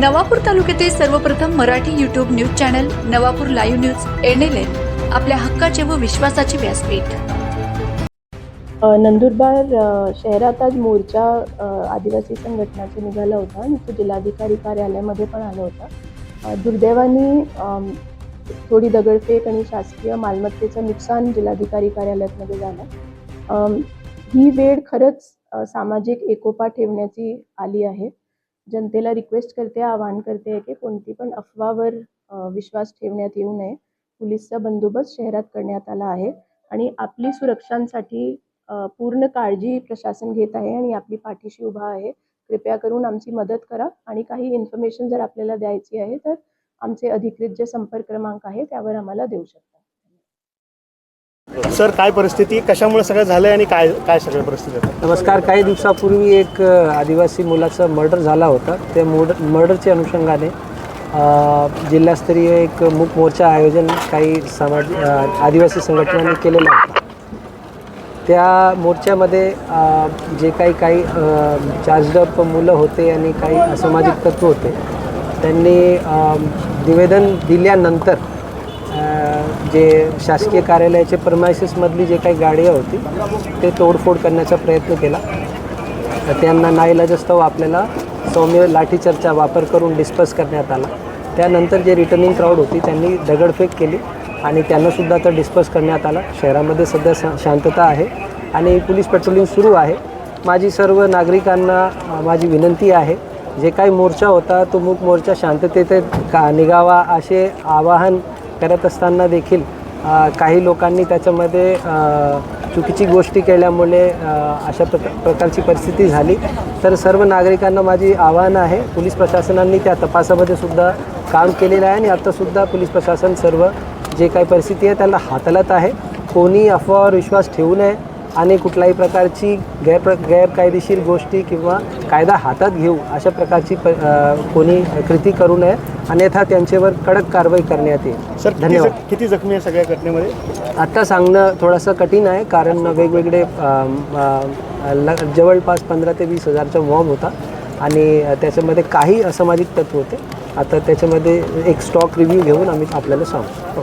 नवापूर तालुक्यातील सर्वप्रथम Marathi YouTube news channel Navapur live news N L N आपल्या हक्काचे व विश्वासाचे व्यासपीठ. नंदुरबार शहरात आज मोर्चा आदिवासी संघटनाचा निघाला होता आणि तो जिल्हाधिकारी कार्यालयामध्ये पण आला होता. दुर्दैवाने थोडी दगडफेक आणि शासकीय मालमत्तेचं नुकसान जिल्हाधिकारी कार्यालयामध्ये झालं. ही वेळ खरंच सामाजिक एकोपा ठेवण्याची आली आहे. जनतेला रिक्वेस्ट करते आवाहन करते आहे की कोणती पण अफवावर विश्वास ठेवण्यात येऊ नये. पोलीसचा बंदोबस्त शहरात करण्यात आला आहे आणि आपली सुरक्षांसाठी पूर्ण काळजी प्रशासन घेत आहे आणि आपली पाठीशी उभा आहे. कृपया करून आमची मदत करा आणि काही इन्फॉर्मेशन जर आपल्याला द्यायची आहे तर आमचे अधिकृत जे संपर्क क्रमांक आहे त्यावर आम्हाला देऊ शकता. सर काय परिस्थिती? कशामुळे सगळं झालंय आणि काय काय सगळं परिस्थिती आहे? नमस्कार. काही दिवसापूर्वी एक अ, आदिवासी मुलाचा मर्डर झाला होता. त्या मोड मर्डरच्या अनुषंगाने अ, जिल्हास्तरीय एक मूक मोर्चा आयोजन काही समाज अ, आदिवासी संघटनांनी केलेलं होतं त्या मोर्चामध्ये अ, जे काही काही चार्जडप मुलं होते आणि काही असामाजिक तत्व होते त्यांनी अ, निवेदन दिल्यानंतर जे शासकीय कार्यालयाचे परमायसेसमधली जे काही गाड्या होती ते तोडफोड करण्याचा प्रयत्न केला. तर त्यांना नाईलाजस्तव आपल्याला सौम्य लाठीचार्जचा वापर करून डिस्पस करण्यात आला. त्यानंतर जे रिटर्निंग क्राऊड होती त्यांनी दगडफेक केली आणि त्यांनासुद्धा तर डिस्पस करण्यात आला. शहरामध्ये सध्या शांतता आहे आणि पोलीस पेट्रोलिंग सुरू आहे. माझी सर्व नागरिकांना माझी विनंती आहे जे काही मोर्चा होता तो मूक मोर्चा शांततेत का निघावा असे आवाहन करत असताना देखील काही लोकांनी त्याच्यामध्ये चुकीची गोष्टी केल्यामुळे अशा प्रका प्रकारची परिस्थिती झाली. तर सर्व नागरिकांना माझी आव्हान आहे पोलीस प्रशासनांनी त्या तपासामध्ये सुद्धा काम केलेलं आहे आणि आत्तासुद्धा पोलीस प्रशासन सर्व जे काही परिस्थिती आहे त्याला हाताळत आहे. कोणी अफवावर विश्वास ठेवू नये. आणि कुठल्याही प्रकारची गैर गैरकायदेशीर गोष्टी किंवा कायदा हातात घेऊ अशा प्रकारची प कोणी कृती करू नये. अन्यथा त्यांच्यावर कडक कारवाई करण्यात येईल. सर धन्यवाद. किती जखमी आहे सगळ्या घटनेमध्ये? आत्ता सांगणं थोडंसं कठीण आहे कारण वेगवेगळे जवळपास पंधरा ते वीस हजारचा मॉब होता. आणि त्याच्यामध्ये काही असामाजिक तत्व होते. आता त्याच्यामध्ये एक स्टॉक रिव्ह्यू घेऊन आम्ही आपल्याला सांगू.